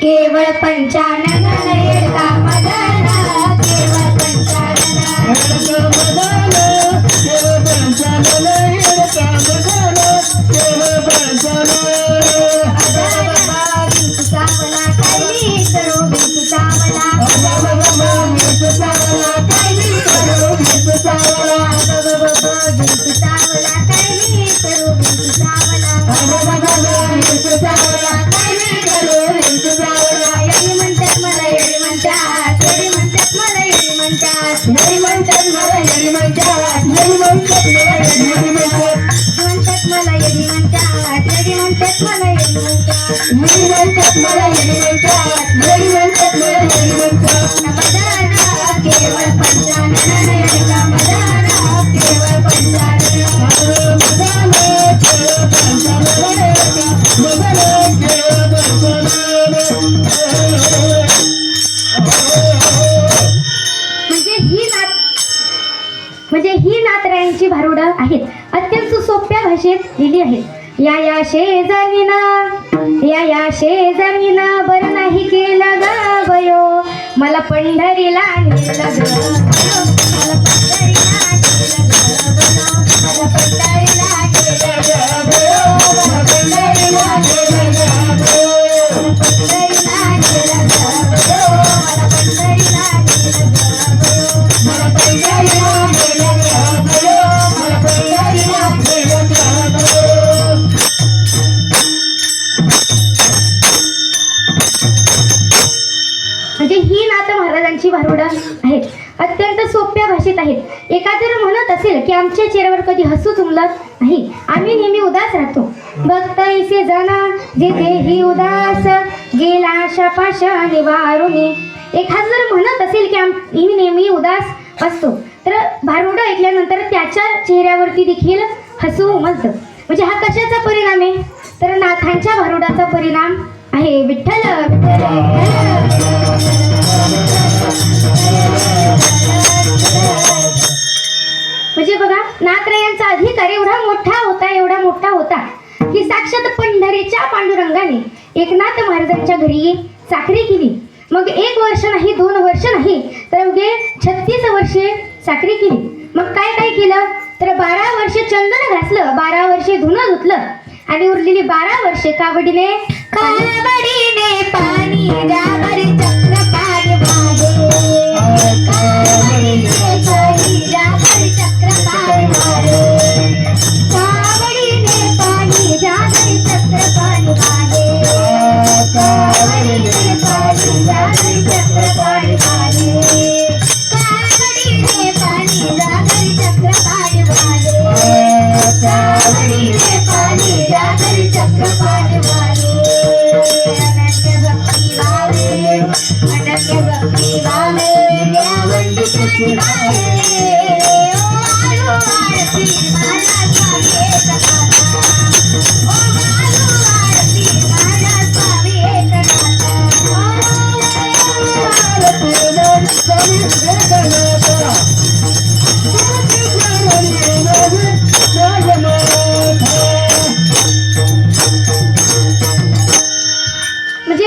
केवळ पंचानन एका म्हणजे ही नातरायांची भारुडं आहेत. अत्यंत सोप्या भाषेत लिहिली आहेत. या या शेजारीना या या शेजारी ना भारुडा आहेत. अत्यंत सोप्या भाषेत आहेत. एका जर म्हणत असेल की आमच्या चेहऱ्यावर कधी हसू तुमलत नाही आम्ही नेहमी उदास राहतो. भक्त इसे जना जेथे ही उदास गेला आशा पाशा निवारुनी. एखादं जर म्हणत असेल की आम्ही नेहमी उदास असतो तर भारुडं ऐकल्यानंतर त्याच्या चेहऱ्यावरती देखील हसू उमलतं म्हणजे हा कशाचा परिणाम आहे? तर नाथांच्या भारुडाचा परिणाम आहे. विठ्ठल. विठ्ठल म्हणजे बघा नाथरायांचा अधिकार एवढा मोठा होता एवढा मोठा होता की साक्षात पंढरीच्या पांडुरंगाने एकनाथ महाराजांच्या घरी साखरी केली. मग एक वर्ष नाही दोन वर्ष नाही तर अवघे छत्तीस वर्षे साखरी केली. मग काय काय केलं? तर बारा वर्षे चंदन घासलं बारा वर्षे धुणं धुतलं आणि उरलेली बारा वर्षे काबडीने काबडीने पाणी द्यावर म्हणजे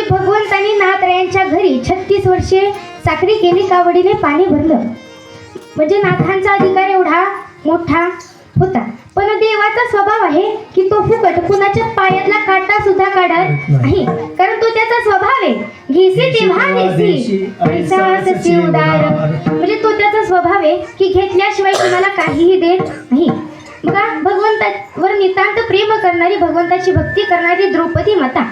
भगवंतानी नाथरायांच्या घरी छत्तीस वर्षे साखरी केली कावडीने पाणी भरलं. म्हणजे नाथांचा अधिकार एवढा मोठा होता. पण देवाचा स्वभाव आहे की तो फुकट कुणाच्या पायातला काटा सुद्धा काढत नाही. कारण तो त्याचा स्वभाव आहे. घेसे तेव्हा पैसा उदार म्हणजे तो त्याचा स्वभाव आहे की घेतल्याशिवाय कुणाला काहीही देत नाही. बघा भगवंतावर नितांत प्रेम करणारी भगवंताची भक्ती करणारी द्रौपदी माता.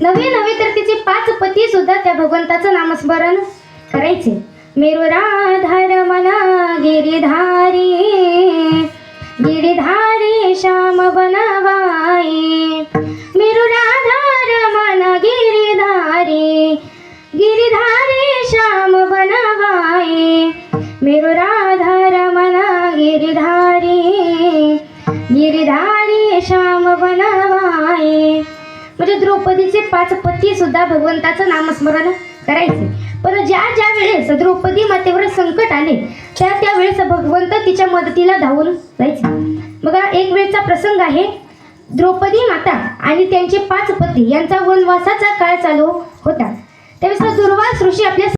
नवे नवे तर तिचे पाच पती सुद्धा त्या भगवंताचं नामस्मरण करायचे. मेरुराधर मना गिरिधारी गिरिधारी श्याम बनवाई। मेरुराधार मना गिरिधारी गिरिधारी श्याम बनवाई। मेरुराधर मना गिरिधारी गिरिधारी श्याम बनवाई। म्हणजे द्रौपदीचे पाच पती सुद्धा भगवंताचं नामस्मरण करायचे. पण ज्या ज्या वेळेस द्रौपदी मातेवर संकट आले त्या त्या वेळेस भगवंत तिच्या मदतीला धावून जायचे. बघा एक वेळचा प्रसंग आहे. द्रौपदी माता आणि त्यांचे पाच पती यांचा वनवासाचा काळ चालू होता. त्यावेळेस दुर्वास ऋषी आपल्या